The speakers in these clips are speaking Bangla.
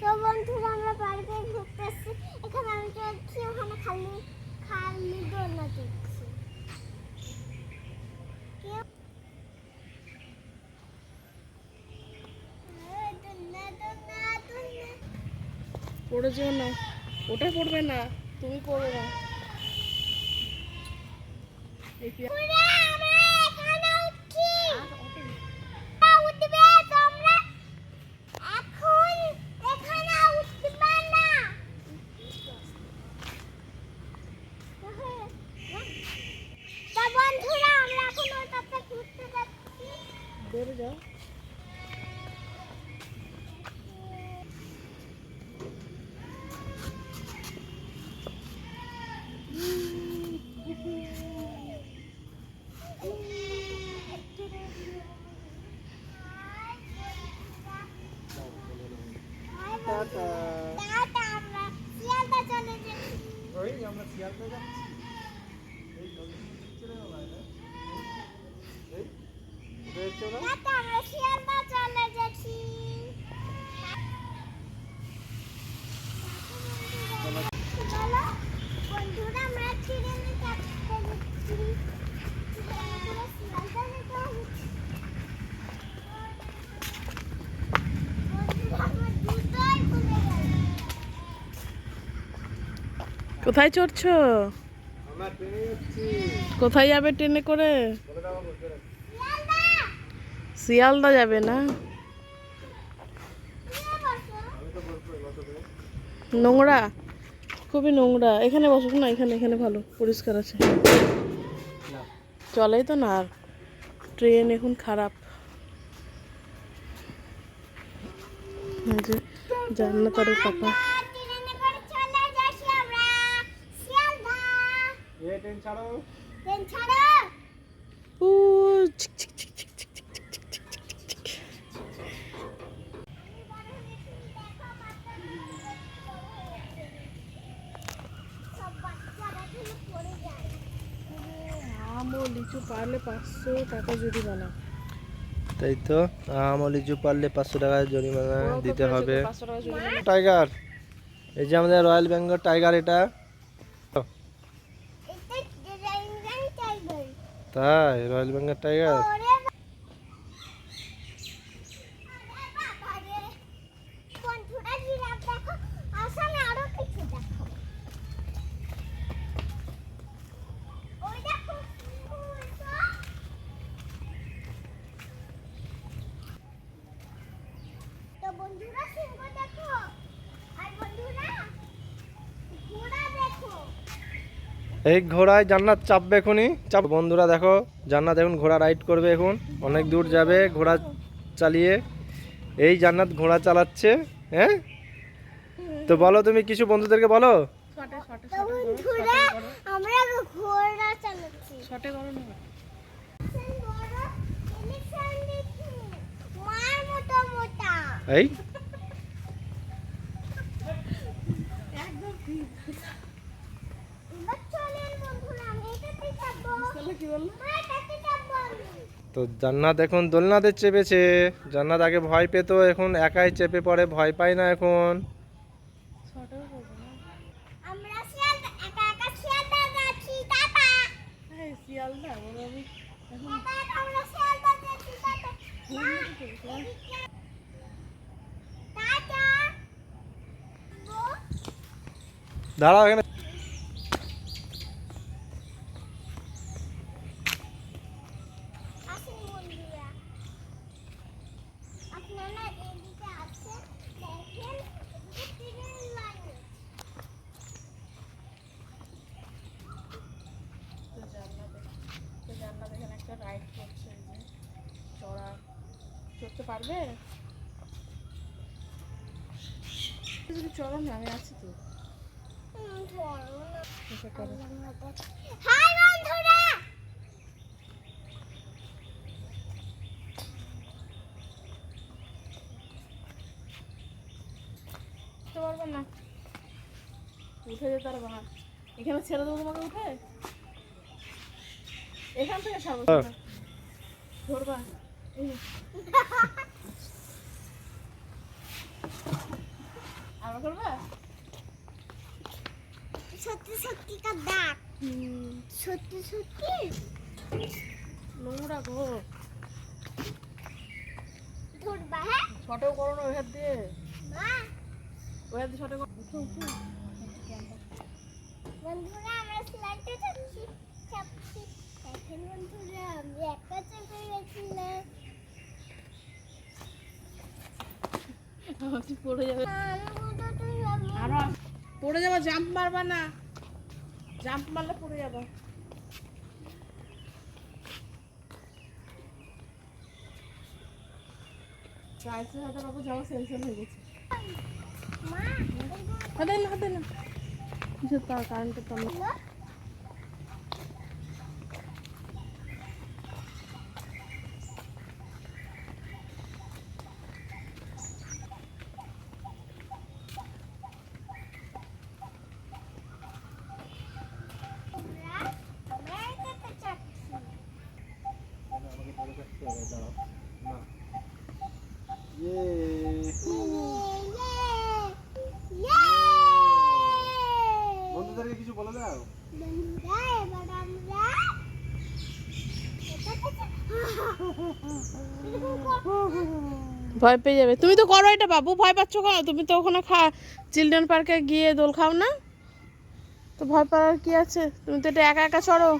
তো বন্ধুরা, আমরা পার্কে ঘুরতেছি। এখানে আমি ওখানে খালি খালি দোলনা। পড়ে না। ওটা পড়বে না, তুমি পড়বে না এই কি- ওরা, আমরা এখানে উঠছি। তোমরা উঠবে, তোমরা এখন এখানে উঠবে না। তো বন্ধুরা আমরা এখন ওটাতে ঘুরতে যাচ্ছি। বেরো যাও। adamla tiyatroda mısın? Hey, çalışıp çıkıyor olayda. Hey, böyle çalar. কোথায় চড়ছো? কোথায় যাবে ট্রেনে করে? শিয়ালদা, যাবে না? বসো। নোংরা? খুবই নোংরা। এখানে বসুক না এখানে এখানে ভালো পরিষ্কার আছে। চলেই তো না আর। ট্রেন এখন খারাপ। জান্নাত আর পাপা। ট্রেন ছাড়ো ট্রেন ছাড়ো ও বাচ্চারা খেলে পড়ে যায় আম ও লিচু পারলে পাঁচশো টাকা জরিমানা তাই তো আম ও লিচু পারলে পাঁচশো টাকা জরিমানা দিতে হবে টাইগার এই যে আমাদের রয়্যাল বেঙ্গল টাইগার এটা ডিজাইন টাইগার তাই রয়্যাল বেঙ্গল টাইগার ওরে বাবা রে বন্ধুরা জিরাফ দেখো আসলে আরও কিছু দেখো ওই দেখো ওই তো। তো বন্ধুরা সিংহ দেখো আর বন্ধুরা ঘোড়া দেখো এই ঘোড়ায় জান্নাত চাপবে এখনই। চাপ বন্ধুরা দেখো জান্নাত এখন ঘোড়া রাইড করবে এখন। অনেক দূর যাবে ঘোড়া চালিয়ে। এই জান্নাত ঘোড়া চালাচ্ছে হ্যাঁ? তো বলো তুমি কিছু বন্ধুদেরকে বলো? শটে তো জান্নাত এখন দোলনাতে চেপেছে। জান্নাত আগে ভয় পেত এখন একাই চেপে পড়ে ভয় পায় না এখন। দাঁড়াও করব না আমরা শিয়ালদা একা একা শিয়ালদা যাচ্ছি টাটা এই শিয়ালদা বলো আমি এখন একা একা আমরা শিয়ালদা যাচ্ছি টাটা ঘুম থেকে উঠেছি, হ্যাঁ? টাটা দাঁড়াও এখানে আসুন বন্ধুরা আপনারা এদিকে আছে দেখেন ট্রেনের লাইন তো জান্নাত তো একটা রাইড করছে যে। চড়া। চড়তে পারবে? যদি চলো না আমি আছি তো। হাই বন্ধুরা! না। উঠে যেতে পারব না। এখানে ছেড়ে দেবো তোমাকে উঠে? এখান থেকে। ধরবা। আবার করবা সত্যি সত্যি কার সত্যি সত্যি? নোংরা গো। ধরবা হ্যাঁ? করো না হাত দিয়ে। ওই হাত দিয়ে শটে করো। বন্ধুরা আমরা স্লাইডে যাচ্ছি চাপছি বন্ধুরা আমি একা চেপে গেছিলাম পড়ে যাবে যাব আরও পড়ে যাবা জাম্প মারবা না। জাম্প মারলে পড়ে যাবা। চাইছে হাতে বাবু যাওয়া সেন্সর হয়ে গেছে। হাতে না হাতে না কারেন্টের তো আমরা আমেরিকাতে যাচ্ছি বন্ধুদেরকে কিছু বলে দাও বন্ধুরা এবার আমরা ভয় পেয়ে যাবে। তুমি তো করো এটা বাবু, ভয় পাচ্ছ কেন? তুমি তো ওখানে খা চিলড্রেন পার্কে গিয়ে দোল খাও না? তো ভয় পাওয়ার কি আছে? তুমি তো এটা একা একা চড়ো।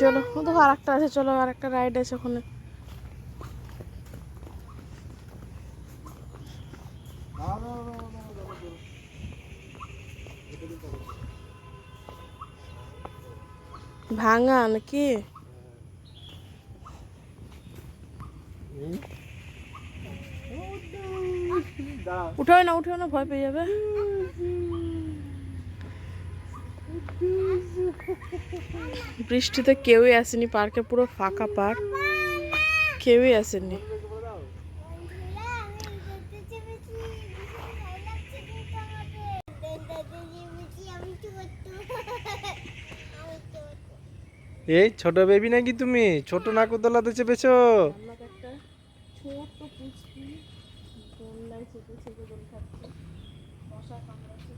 চলো তো আর একটা আছে, চলো আর একটা রাইড আছে ওখানে। ভাঙা নাকি উঠাও না উঠাও না, ভয় পেয়ে যাবে। বৃষ্টিতে কেউই আসেনি, পার্কে পুরো ফাঁকা পার্ক। কেউই আসেনি। এই ছোট বেবি নাকি তুমি? ছোট নাকুতলাতে চেপেছো আমরা একটা ছোট্ট পুচকি দোলনায় চেপে চেপে দোল খাচ্ছে মশা কামড়াচ্ছে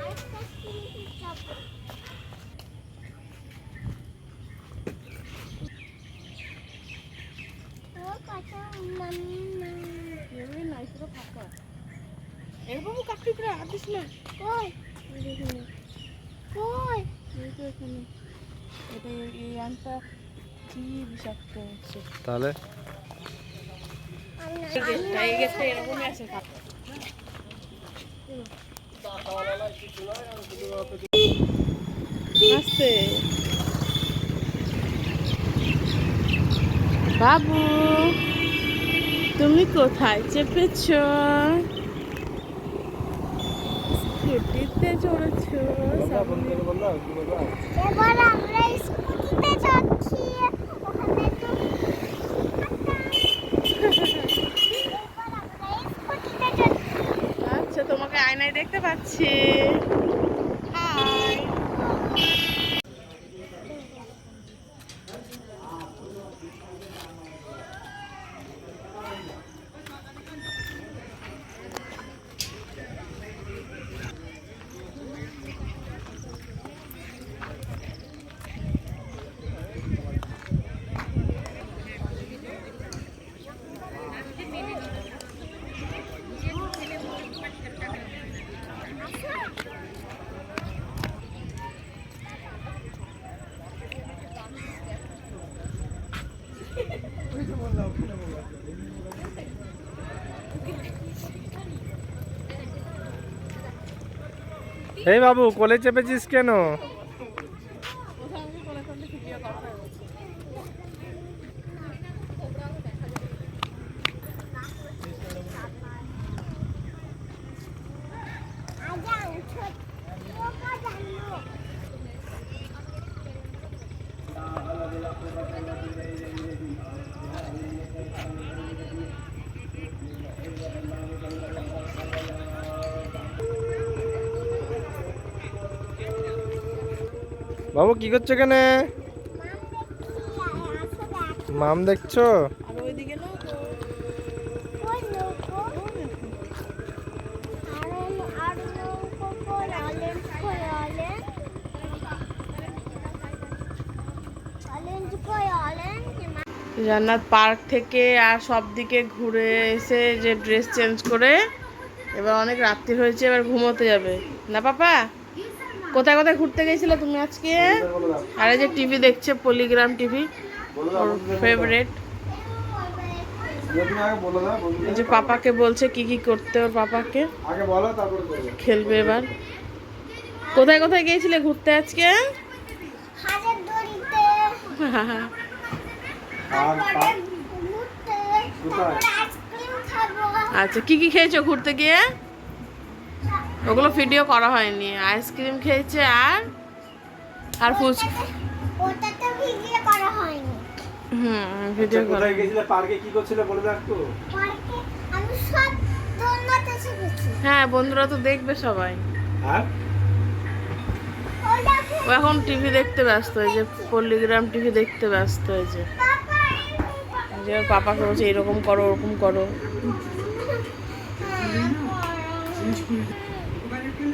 আরেকটা স্ক্রিন চাপো ও কথা মাম্মা কেউই নাই পুরো ফাঁকা এর বাবু কাকটুকরা আর দিস না কই? কই? এখানে এটা এই- কি বিষাক্ত হচ্ছে? তাহলে? এরকমই আছে। বাবু তুমি কোথায়? চেপেছ? স্কুটিতে চড়েছ এবার আমরা স্কুটিতে যাচ্ছি। আচ্ছা তোমাকে আয়নায় দেখতে পাচ্ছি হাই এই বাবু কোলে চেপেছিস কেন? বাবু কি করছ এখানে? মাম দেখছ? জান্নাত পার্ক থেকে আর সব দিকে ঘুরে এসে যে ড্রেস চেঞ্জ করে, এবার অনেক রাত্রি হয়েছে, এবার ঘুমোতে যাবে। না, পাপা? কোথায় কোথায় ঘুরতে গেছিলে তুমি আজকে? আর এই যে টিভি দেখছে পলিগ্রাম টিভি ওর ফেভারেট এই যে পাপাকে বলছে কি কি করতে ওর পাপাকে। খেলবে এবার। কোথায় কোথায় গিয়েছিলে ঘুরতে আজকে? আচ্ছা কি কি খেয়েছো ঘুরতে গিয়ে? ওগুলো ভিডিও করা হয়নি। আইসক্রিম খেয়েছে আর আর ফুচ ওটাতে ভিডিও করা হয়নি। হুম ভিডিও করা গেছিলে? পার্কে কি করছিলে বলে দাও পার্কে আমি সব দোলনাতে শিখেছি হ্যাঁ বন্ধুরা তো দেখবে সবাই। আর? ও এখন টিভি দেখতে ব্যস্ত হয়েছে পল্লিগ্রাম টিভি দেখতে ব্যস্ত হয়েছে যে। ওর পাপাকে বলছে এরকম করো ওরকম করো।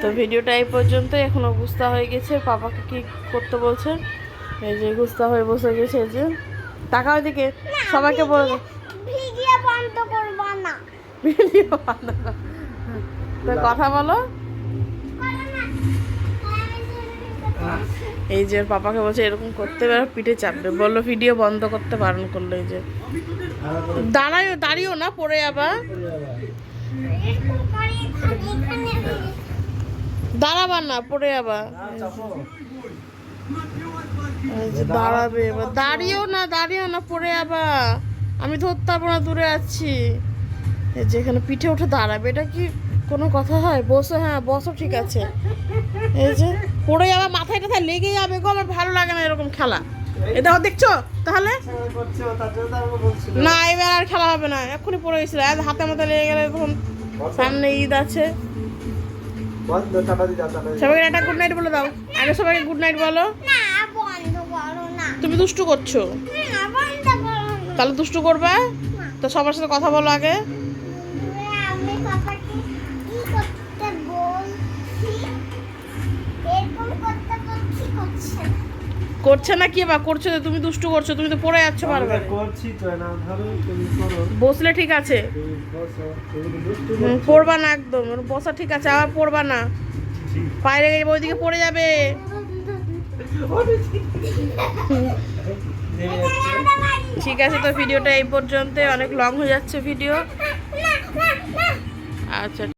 তো ভিডিওটা এই পর্যন্ত এখন অবস্থা হয়ে গেছে। পাপাকে কি করতে বলছে? এই যে গুস্তা হয়ে বসে গেছে এই যে। টাকা ওইদিকে সবাইকে বলে। দাও। ভিডিও বন্ধ করব না। ভিডিও বানানো। তো কথা বলো। করো না। আমি এই যে পাপাকে বলছে এরকম করতে পিঠে চাপবে। বলল ভিডিও বন্ধ করতে বারণ করল এই যে। দাঁড়ায়ও দাঁড়িয়েও না পড়ে আবার এরকম করে এখানে এখানে দাঁড়াবার না, পড়ে আবার দাঁড়াবে, এবার দাঁড়িয়েও না দাঁড়িয়েও না, পড়ে আবার আমি ধরতে পারব না, দূরে আছি। এই যে পিঠে উঠে দাঁড়াবে, এটা কি কোনো কথা হয়? বসো হ্যাঁ বসো, ঠিক আছে। এই যে পড়ে যাবে, মাথায় টাথায় লেগে যাবে গো, আমার ভালো লাগে না এরকম খেলা। এটা দেখছ? তাহলে? না, এবার আর খেলা হবে না, এক্ষুনি পড়ে গেছিল হাতে মাথা লেগে গেলে তখন সামনে ঈদ আছে। সবাইকে একটা গুড নাইট বলে দাও। আগে সবাইকে গুড নাইট বলো। না বন্ধ করো না। তুমি দুষ্টু করছ। তাহলে দুষ্টু করবে? তো সবার সাথে কথা বলো আগে। করছে না কি বা করছ তো তুমি দুষ্টু করছ তুমি তো পড়ে যাচ্ছ বারবার। করছি তো না ধরো তুমি করো। বসলে ঠিক আছে। পড়বা না একদম বসা ঠিক আছে আবার পড়বা না। বাইরে গিয়ে ওইদিকে পড়ে যাবে। ঠিক আছে তো ভিডিওটা এই পর্যন্ত অনেক লং হয়ে যাচ্ছে ভিডিও আচ্ছা।